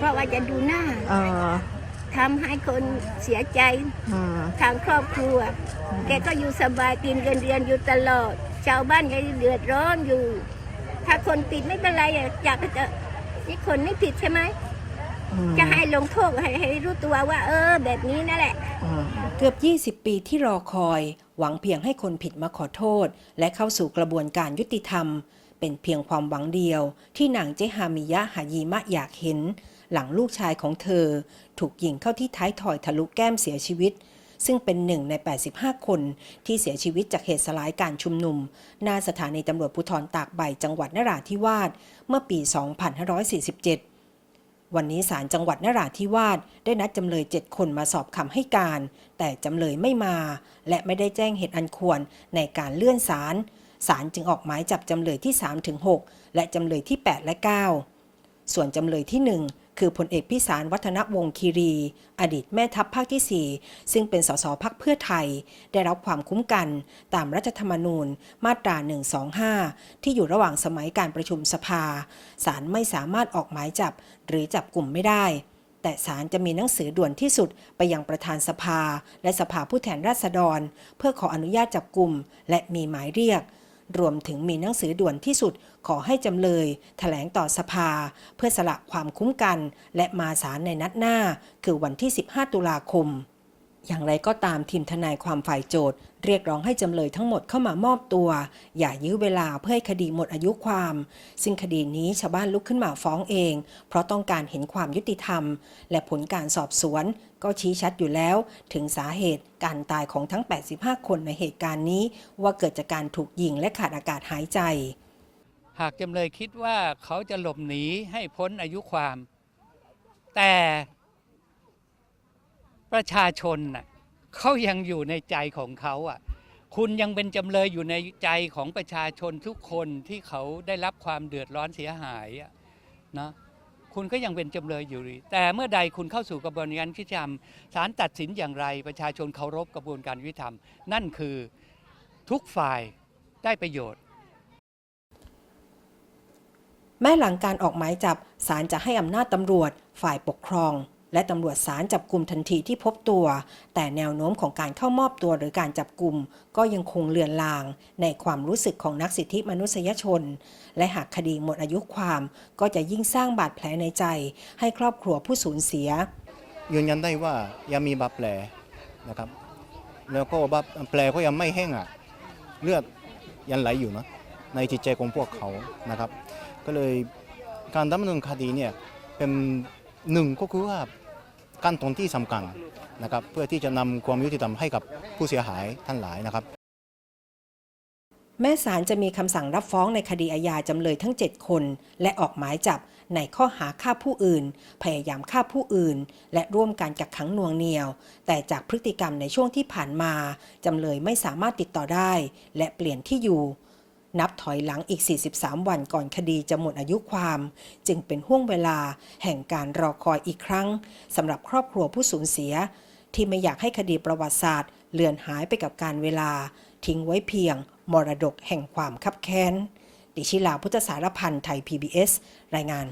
เพราะว่าจะดูหน้าเออทำให้คนเสียใจอืมทางครอบครัว แกก็อยู่สบายกินเงินเดือนอยู่ตลอด ชาวบ้านก็เดือดร้อนอยู่ ถ้าคนผิดไม่เป็นไรอะอยากจะนี่คนไม่ผิดใช่ไหมอืมจะให้ลงโทษให้ให้รู้ตัวว่า เออ แบบนี้นั่นแหละอืมเกือบ 20 ปีที่รอคอย หวังเพียงให้คนผิดมาขอโทษ และเข้าสู่กระบวนการยุติธรรม เป็นเพียงความหวังเดียว ที่นางเจฮามิยะหายีมะอยากเห็น หลังลูกชายของเธอ ถูกยิงเข้าที่ท้ายถอยทะลุแก้มเสียชีวิต ซึ่งเป็นหนึ่งใน 85 คนที่เสียชีวิตจากเหตุสลายการชุมนุม หน้าสถานีตำรวจภูธรตากใบจังหวัดนราธิวาสเมื่อปี 2547วันนี้ศาลจังหวัดนราธิวาสได้นัดจำเลย7คนมาสอบคำให้การ แต่จำเลยไม่มา และไม่ได้แจ้งเหตุอันควรในการเลื่อนศาลศาลจึงออกหมายจับจำเลยที่3-6และจำเลยที่ 8 และ 9 ส่วนจำเลยที่1 คือพลเอกพิสารวัฒนวงคีรี อดีตแม่ทัพภาคที่ 4 ซึ่งเป็นสสพักเพื่อไทย ได้รับความคุ้มกันตามรัฐธรรมนูญมาตรา 125 ที่อยู่ระหว่างสมัยการประชุมสภา ศาลไม่สามารถออกหมายจับหรือจับกลุ่มไม่ได้ แต่ศาลจะมีหนังสือด่วนที่สุดไปยังประธานสภา และสภาผู้แทนราษฎร เพื่อขออนุญาตจับกลุ่มและมีหมายเรียก รวมถึงมีหนังสือด่วนที่สุดขอให้จำเลยแถลงต่อสภา เพื่อสละความคุ้มกัน และมาศาลในนัดหน้า คือวันที่ 15 ตุลาคม อย่างไรก็ตามทีมทนายความฝ่ายโจทย์ เรียกร้องให้จำเลยทั้งหมดเข้ามามอบตัว อย่ายื้อเวลาเพื่อให้คดีหมดอายุความ ซึ่งคดีนี้ชาวบ้านลุกขึ้นมาฟ้องเอง เพราะต้องการเห็นความยุติธรรม และผลการสอบสวน ก็ชี้ชัดอยู่แล้ว ถึงสาเหตุการตายของทั้ง 85 คนในเหตุการณ์นี้ ว่าเกิดจากการถูกยิงและขาดอากาศหายใจ หากจำเลยคิดว่าเขาจะหลบหนีให้พ้นอายุความ แต่ ประชาชนน่ะเขายังอยู่ในใจของเขาอะคุณยังเป็นจำเลยอยู่ในใจของประชาชนทุกคนที่เขาได้รับความเดือดร้อนเสียหายอะนะคุณก็ยังเป็นจำเลยอยู่ แต่เมื่อใดคุณเข้าสู่กระบวนการยุติธรรมศาลตัดสินอย่างไร ประชาชนเคารพกระบวนการยุติธรรม นั่นคือทุกฝ่ายได้ประโยชน์ แม้หลังการออกหมายจับศาลจะให้อำนาจตำรวจฝ่ายปกครอง และตำรวจศาลจับกลุ่มทันทีที่พบตัว แต่แนวโน้มของการเข้ามอบตัวหรือการจับกลุ่มก็ยังคงเลือนลาง ในความรู้สึกของนักสิทธิมนุษยชน และหากคดีหมดอายุความก็จะยิ่งสร้างบาดแผลในใจ ให้ครอบครัวผู้สูญเสีย ยืนยันได้ว่ายังมีบาดแผลนะครับ แล้วก็บาดแผลก็ยังไม่แห้งอะเลือดยังไหลอยู่นะในจิตใจของพวกเขานะครับ ก็เลยการดำเนินคดีเนี่ยเป็น หนึ่งก็คือว่าขั้นตอนที่สำคัญนะครับเพื่อที่จะนำความยุติธรรมให้กับผู้เสียหายท่านหลายนะครับ แม้ศาลจะมีคำสั่งรับฟ้องในคดีอาญาจำเลยทั้ง 7 คน และออกหมายจับในข้อหาฆ่าผู้อื่น พยายามฆ่าผู้อื่น และร่วมการกักขังหน่วงเหนียว แต่จากพฤติกรรมในช่วงที่ผ่านมาจำเลยไม่สามารถติดต่อได้ และเปลี่ยนที่อยู่ นับถอยหลังอีก 43 วันก่อนคดีจะหมดอายุความ จึงเป็นห่วงเวลาแห่งการรอคอยอีกครั้งสำหรับครอบครัวผู้สูญเสีย ที่ไม่อยากให้คดีประวัติศาสตร์ เลือนหายไปกับการเวลา ทิ้งไว้เพียง มรดกแห่งความคับแค้น ดิชิลาพุทธสารพันธ์ไทย PBS รายงาน